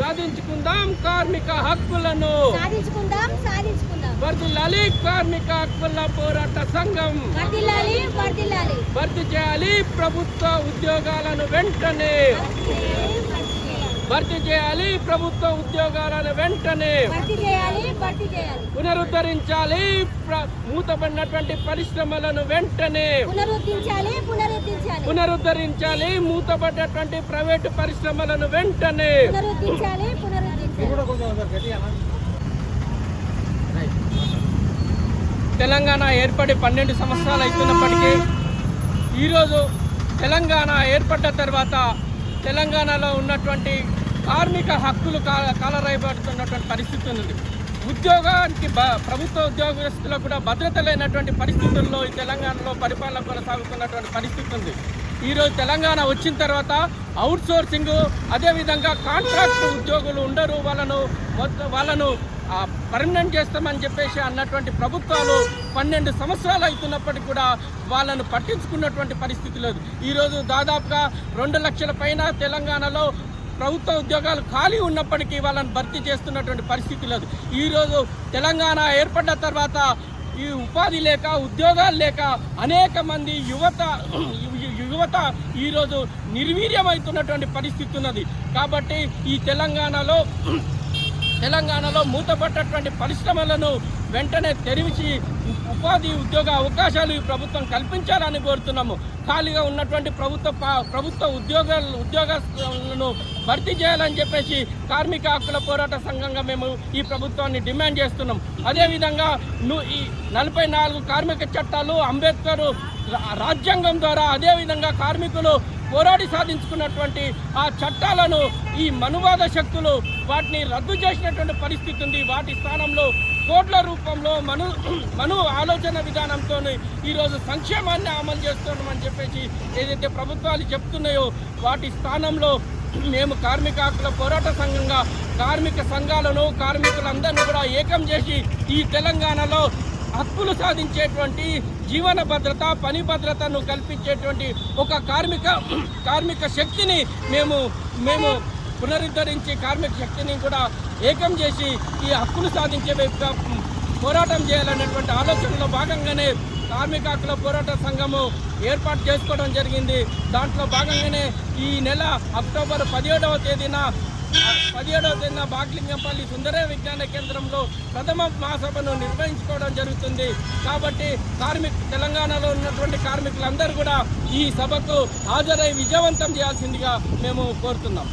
సాధించుకుందాం. కార్మిక హక్కులను. సాధించుకుందాం సాధించుకుందాం. వర్ధిల్లాలి కార్మిక హక్కుల పోరాట సంఘం. భర్తీ చేయాలి ప్రభుత్వ ఉద్యోగాలను వెంటనే. భర్తీ చేయాలి ప్రభుత్వ ఉద్యోగాలను వెంటనే పునరుద్ధరించాలి ప్ర- మూతపడినటువంటి పరిశ్రమలను వెంటనే పునరుద్ధరించాలి మూతపడ్డటువంటి ప్రైవేటు పరిశ్రమలను వెంటనే తెలంగాణ ఏర్పడి పన్నెండు సంవత్సరాలు అవుతున్నప్పటికీ ఈరోజు తెలంగాణ ఏర్పడ్డ తర్వాత తెలంగాణలో ఉన్నటువంటి కార్మిక హక్కులు కా- కాలరాయబడుతున్నటువంటి పరిస్థితి ఉంది. ఉద్యోగానికి ప్రభుత్వ ఉద్యోగస్తులకు కూడా భద్రత లేనటువంటి పరిస్థితుల్లో ఈ తెలంగాణలో పరిపాలన కొనసాగుతున్నటువంటి పరిస్థితి ఉంది. ఈరోజు తెలంగాణ వచ్చిన తర్వాత అవుట్సోర్సింగ్ అదేవిధంగా కాంట్రాక్ట్ ఉద్యోగులు ఉండరు. వాళ్ళను వాళ్ళను పర్మనెంట్ చేస్తామని చెప్పేసి అన్నటువంటి ప్రభుత్వాలు పన్నెండు సంవత్సరాలు అవుతున్నప్పటికీ కూడా వాళ్ళను పట్టించుకున్నటువంటి పరిస్థితి లేదు. ఈరోజు దాదాపుగా రెండు లక్షల పైన తెలంగాణలో ప్రభుత్వ ఉద్యోగాలు ఖాళీ ఉన్నప్పటికీ వాళ్ళని భర్తీ చేస్తున్నటువంటి పరిస్థితి లేదు. ఈరోజు తెలంగాణ ఏర్పడ్డ తర్వాత ఈ ఉపాధి లేక ఉద్యోగాలు లేక అనేక మంది యువత యువత ఈరోజు నిర్వీర్యమవుతున్నటువంటి పరిస్థితి ఉన్నది. కాబట్టి ఈ తెలంగాణలో తెలంగాణలో మూతపడ్డటువంటి పరిశ్రమలను వెంటనే తెరిచి ఉపాధి ఉద్యోగ అవకాశాలు ఈ ప్రభుత్వం కల్పించాలని కోరుతున్నాము. ఖాళీగా ఉన్నటువంటి ప్రభుత్వ ప్రభుత్వ ఉద్యోగాలు ఉద్యోగస్తులను భర్తీ చేయాలని చెప్పేసి కార్మిక హక్కుల పోరాట సంఘంగా మేము ఈ ప్రభుత్వాన్ని డిమాండ్ చేస్తున్నాం. అదేవిధంగా ఈ నలభై నాలుగు కార్మిక చట్టాలు అంబేద్కర్ రాజ్యాంగం ద్వారా అదేవిధంగా కార్మికులు పోరాడి సాధించుకున్నటువంటి ఆ చట్టాలను ఈ మనువాద శక్తులు వాటిని రద్దు చేసినటువంటి పరిస్థితి ఉంది. వాటి స్థానంలో కోట్ల రూపంలో మను మను ఆలోచన విధానంతో ఈరోజు సంక్షేమాన్ని అమలు చేస్తున్నామని చెప్పేసి ఏదైతే ప్రభుత్వాలు చెప్తున్నాయో వాటి స్థానంలో మేము కార్మిక హక్కుల పోరాట సంఘంగా కార్మిక సంఘాలను కార్మికులందరినీ కూడా ఏకం చేసి ఈ తెలంగాణలో హక్కులు సాధించేటువంటి జీవన భద్రత పని భద్రతను కల్పించేటువంటి ఒక కార్మిక కార్మిక శక్తిని మేము మేము పునరుద్ధరించి కార్మిక శక్తిని కూడా ఏకం చేసి ఈ హక్కులు సాధించే వైపుగా పోరాటం చేయాలనేటువంటి ఆలోచనలో భాగంగానే కార్మిక హక్కుల పోరాట సంఘము ఏర్పాటు చేసుకోవడం జరిగింది. దాంట్లో భాగంగానే ఈ నెల అక్టోబర్ పదిహేడవ తేదీన పదిహేడవ తేదీన బాగ్లింగంపల్లి సుందర విజ్ఞాన కేంద్రంలో ప్రథమ మహాసభను నిర్వహించుకోవడం జరుగుతుంది. కాబట్టి కార్మిక తెలంగాణలో ఉన్నటువంటి కార్మికులందరూ కూడా ఈ సభకు హాజరై విజయవంతం చేయాల్సిందిగా మేము కోరుతున్నాం.